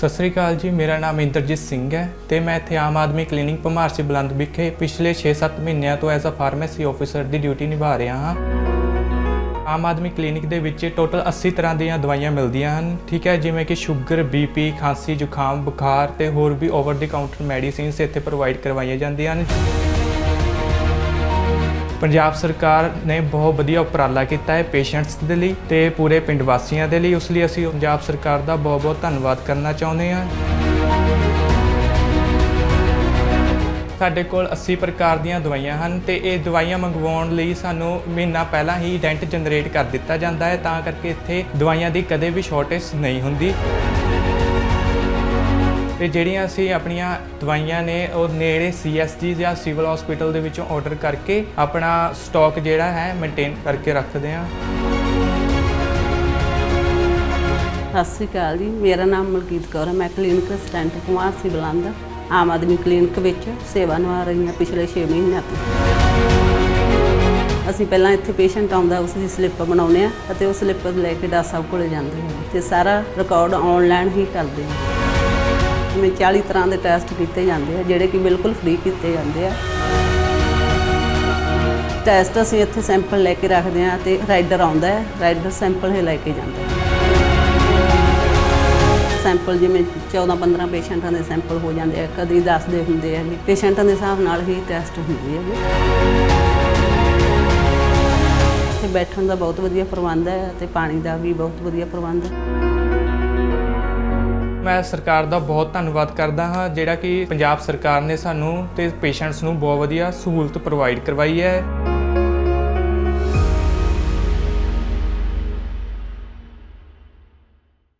ਸਤਿ ਸ੍ਰੀ ਅਕਾਲ ਜੀ, ਮੇਰਾ ਨਾਮ ਇੰਦਰਜੀਤ ਸਿੰਘ ਹੈ ਤੇ ਮੈਂ ਇੱਥੇ ਆਮ ਆਦਮੀ ਕਲੀਨਿਕ ਭਮਾਰਸੀ ਬੁਲੰਦ ਵਿਖੇ ਪਿਛਲੇ 6-7 ਮਹੀਨਿਆਂ ਤੋਂ ਐਜ਼ ਅ ਫਾਰਮੇਸੀ ਆਫੀਸਰ ਦੀ ਡਿਊਟੀ ਨਿਭਾ ਰਿਹਾ ਹਾਂ। ਆਮ ਆਦਮੀ ਕਲੀਨਿਕ ਦੇ ਵਿੱਚ ਟੋਟਲ 80 ਤਰ੍ਹਾਂ ਦੀਆਂ ਦਵਾਈਆਂ ਮਿਲਦੀਆਂ ਹਨ। ਠੀਕ ਹੈ, ਜਿਵੇਂ ਕਿ ਸ਼ੂਗਰ ਬੀਪੀ ਖਾਂਸੀ, ਜ਼ੁਕਾਮ, ਬੁਖਾਰ ਤੇ ਹੋਰ ਵੀ ਓਵਰ ਦੀ ਕਾਊਂਟਰ ਮੈਡੀਸਿਨਸ ਇੱਥੇ ਪ੍ਰੋਵਾਈਡ ਕਰਵਾਈਆਂ ਜਾਂਦੀਆਂ ਹਨ। ਪੰਜਾਬ ਸਰਕਾਰ ਨੇ ਬਹੁਤ ਵਧੀਆ ਉਪਰਾਲਾ ਕੀਤਾ ਹੈ ਪੇਸ਼ੈਂਟਸ ਦੇ ਲਈ ਤੇ ਪੂਰੇ ਪਿੰਡ ਵਾਸੀਆਂ ਦੇ ਲਈ। ਉਸ ਲਈ ਅਸੀਂ ਪੰਜਾਬ ਸਰਕਾਰ ਦਾ ਬਹੁਤ-ਬਹੁਤ ਧੰਨਵਾਦ ਕਰਨਾ ਚਾਹੁੰਦੇ ਹਾਂ। ਸਾਡੇ ਕੋਲ 80 ਪ੍ਰਕਾਰ ਦੀਆਂ ਦਵਾਈਆਂ ਹਨ ਤੇ ਇਹ ਦਵਾਈਆਂ ਮੰਗਵਾਉਣ ਲਈ ਸਾਨੂੰ ਮਹੀਨਾ ਪਹਿਲਾਂ ਹੀ ਡੈਂਟ ਜਨਰੇਟ ਕਰ ਦਿੱਤਾ ਜਾਂਦਾ ਹੈ ਤਾਂ ਕਰਕੇ ਇੱਥੇ ਦਵਾਈਆਂ ਦੀ ਕਦੇ ਵੀ ਸ਼ਾਰਟੇਜ ਨਹੀਂ ਹੁੰਦੀ। ਤੇ ਜਿਹੜੀਆਂ ਅਸੀਂ ਆਪਣੀਆਂ ਦਵਾਈਆਂ ਨੇ, ਉਹ ਨੇੜੇ ਸੀਐਸਜੀ ਜਾਂ ਸਿਵਲ ਹਸਪੀਟਲ ਦੇ ਵਿੱਚੋਂ ਆਰਡਰ ਕਰਕੇ ਆਪਣਾ ਸਟਾਕ ਜਿਹੜਾ ਹੈ ਮੇਨਟੇਨ ਕਰਕੇ ਰੱਖਦੇ ਹਾਂ। ਸਤਿ ਸ਼੍ਰੀ ਅਕਾਲ ਜੀ। ਮੇਰਾ ਨਾਮ ਮਲਕੀਤ ਕੌਰ ਹੈ। ਮੈਂ ਕਲੀਨਿਕ ਅਸਿਸਟੈਂਟ ਕੁਮਾਰ ਸੀ ਬਲੰਦ। ਆਮ ਆਦਮੀ ਕਲੀਨਿਕ ਵਿੱਚ ਸੇਵਾ ਨਿਭਾ ਰਹੀ ਹਾਂ ਪਿਛਲੇ 6 ਮਹੀਨਿਆਂ ਤੋਂ। ਅਸੀਂ ਪਹਿਲਾਂ ਇੱਥੇ ਪੇਸ਼ੈਂਟ ਆਉਂਦਾ, ਉਸ ਦੀ ਸਲਿੱਪ ਬਣਾਉਂਦੇ ਆ ਅਤੇ ਉਹ ਸਲਿੱਪ ਲੈ ਕੇ ਡਾਕਟਰ ਸਾਹਿਬ ਕੋਲੇ ਜਾਂਦੇ ਹਾਂ ਤੇ ਸਾਰਾ ਰਿਕਾਰਡ ਆਨਲਾਈਨ ਹੀ ਕਰਦੇ ਹਾਂ ਜਿਵੇਂ 40 ਤਰ੍ਹਾਂ ਦੇ ਟੈਸਟ ਕੀਤੇ ਜਾਂਦੇ ਆ, ਜਿਹੜੇ ਕਿ ਬਿਲਕੁਲ ਫ੍ਰੀ ਕੀਤੇ ਜਾਂਦੇ ਆ। ਟੈਸਟ ਅਸੀਂ ਇੱਥੇ ਸੈਂਪਲ ਲੈ ਕੇ ਰੱਖਦੇ ਆ ਤੇ ਰਾਈਡਰ ਆਉਂਦਾ ਹੈ ਰਾਈਡਰ ਸੈਂਪਲ ਹੀ ਲੈ ਕੇ ਜਾਂਦਾ ਹੈ। ਸੈਂਪਲ ਜਿਵੇਂ 14 15 ਪੇਸ਼ੈਂਟਾਂ ਦੇ ਸੈਂਪਲ ਹੋ ਜਾਂਦੇ ਆ, ਕਦੀ 10 ਦੇ ਹੁੰਦੇ ਆ ਪੇਸ਼ੈਂਟਾਂ ਦੇ ਹਿਸਾਬ ਨਾਲ ਹੀ ਟੈਸਟ ਹੁੰਦੇ ਆ ਤੇ ਬੈਠਣ ਦਾ ਬਹੁਤ ਵਧੀਆ ਪ੍ਰਬੰਧ ਹੈ ਤੇ ਪਾਣੀ ਦਾ ਵੀ ਬਹੁਤ ਵਧੀਆ ਪ੍ਰਬੰਧ ਹੈ। ਮੈਂ ਸਰਕਾਰ ਦਾ ਬਹੁਤ ਧੰਨਵਾਦ ਕਰਦਾ ਹਾਂ, ਜਿਹੜਾ ਕਿ ਪੰਜਾਬ ਸਰਕਾਰ ਨੇ ਸਾਨੂੰ ਤੇ ਪੇਸ਼ੈਂਟਸ ਨੂੰ ਬਹੁਤ ਵਧੀਆ ਸਹੂਲਤ ਪ੍ਰੋਵਾਈਡ ਕਰਵਾਈ ਹੈ।